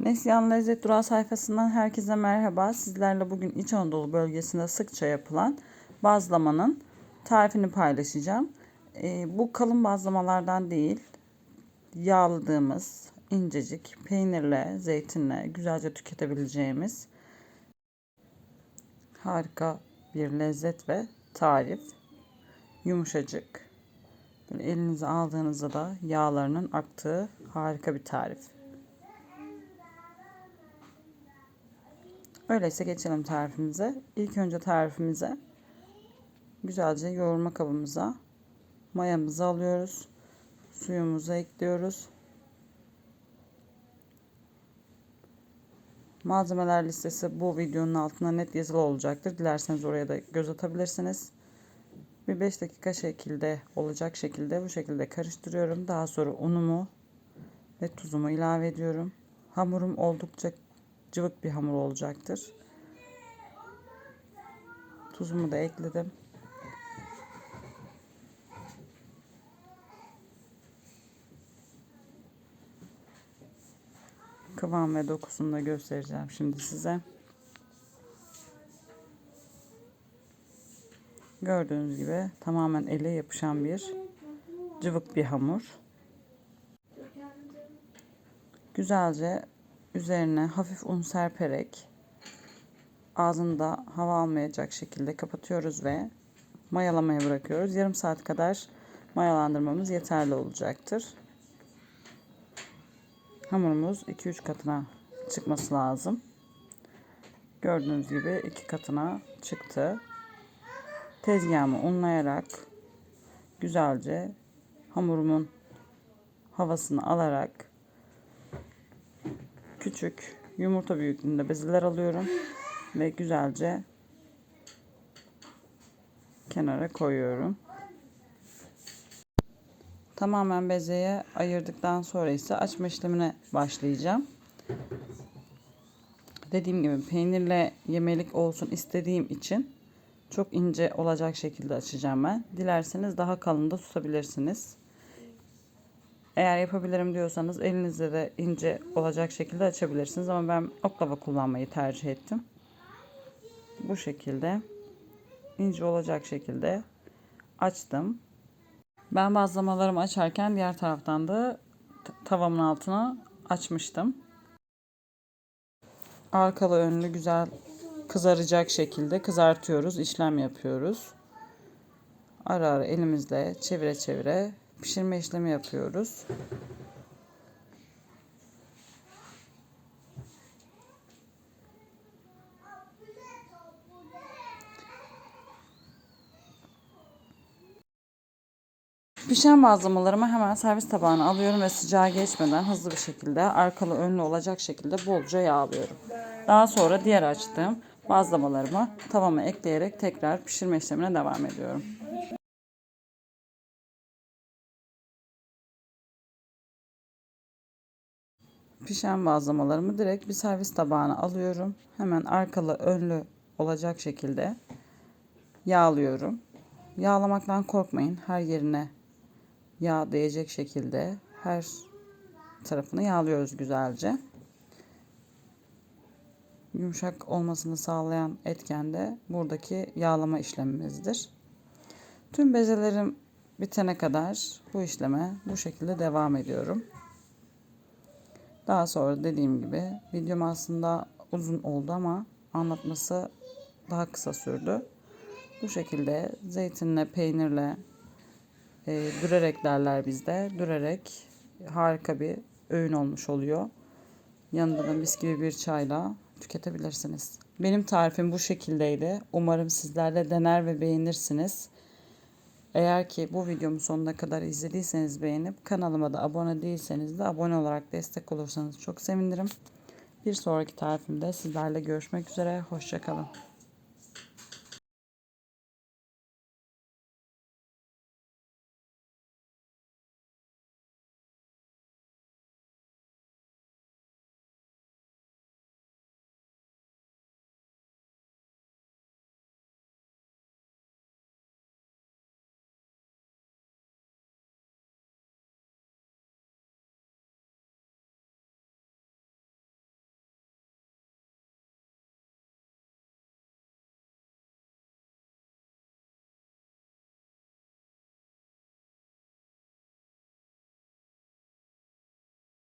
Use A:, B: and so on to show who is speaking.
A: Neslihan Lezzet Durağı sayfasından herkese merhaba. Sizlerle bugün İç Anadolu bölgesinde sıkça yapılan bazlamanın tarifini paylaşacağım. Ee, bu kalın bazlamalardan değil, yağladığımız incecik peynirle, zeytinle güzelce tüketebileceğimiz harika bir lezzet ve tarif. Yumuşacık. Böyle elinize aldığınızda da yağlarının aktığı harika bir tarif. Öyleyse geçelim tarifimize. İlk önce tarifimize güzelce yoğurma kabımıza mayamızı alıyoruz. Suyumuzu ekliyoruz. Malzemeler listesi bu videonun altına net yazılı olacaktır. Dilerseniz oraya da göz atabilirsiniz. Bir 5 dakika şekilde olacak şekilde bu şekilde karıştırıyorum. Daha sonra unumu ve tuzumu ilave ediyorum. Hamurum oldukça cıvık bir hamur olacaktır. Tuzumu da ekledim. Kıvam ve dokusunu da göstereceğim şimdi size. Gördüğünüz gibi tamamen ele yapışan bir cıvık bir hamur. Güzelce üzerine hafif un serperek ağzında hava almayacak şekilde kapatıyoruz ve mayalamaya bırakıyoruz. Yarım saat kadar mayalandırmamız yeterli olacaktır. Hamurumuz 2-3 katına çıkması lazım. Gördüğünüz gibi iki katına çıktı. Tezgahımı unlayarak güzelce hamurumun havasını alarak küçük yumurta büyüklüğünde bezeler alıyorum ve güzelce kenara koyuyorum. Tamamen bezeye ayırdıktan sonra ise açma işlemine başlayacağım. Dediğim gibi peynirle yemelik olsun istediğim için çok ince olacak şekilde açacağım ben. Dilerseniz daha kalın da tutabilirsiniz. Eğer yapabilirim diyorsanız elinizde de ince olacak şekilde açabilirsiniz. Ama ben oklava kullanmayı tercih ettim. Bu şekilde ince olacak şekilde açtım. Ben bazlamalarımı açarken diğer taraftan da tavamın altına açmıştım. Arkalı önlü güzel kızaracak şekilde kızartıyoruz, işlem yapıyoruz. Ara ara elimizle çevire çevire pişirme işlemi yapıyoruz. Pişen bazlamalarımı hemen servis tabağına alıyorum ve sıcağı geçmeden hızlı bir şekilde arkalı önlü olacak şekilde bolca yağlıyorum. Daha sonra diğer açtığım bazlamalarımı tavama ekleyerek tekrar pişirme işlemine devam ediyorum. Pişen bazlamalarımı direkt bir servis tabağına alıyorum. Hemen arkalı önlü olacak şekilde yağlıyorum. Yağlamaktan korkmayın. Her yerine yağ değecek şekilde her tarafını yağlıyoruz güzelce. Yumuşak olmasını sağlayan etken de buradaki yağlama işlemimizdir. Tüm bezelerim bitene kadar bu işleme bu şekilde devam ediyorum. Daha sonra dediğim gibi videom aslında uzun oldu ama anlatması daha kısa sürdü. Bu şekilde zeytinle, peynirle, e, dürerek derler bizde. Dürerek harika bir öğün olmuş oluyor. Yanında da mis gibi bir çayla tüketebilirsiniz. Benim tarifim bu şekildeydi. Umarım sizler de dener ve beğenirsiniz. Eğer ki bu videomu sonuna kadar izlediyseniz beğenip kanalıma da abone değilseniz de abone olarak destek olursanız çok sevinirim. Bir sonraki tarifimde sizlerle görüşmek üzere. Hoşçakalın.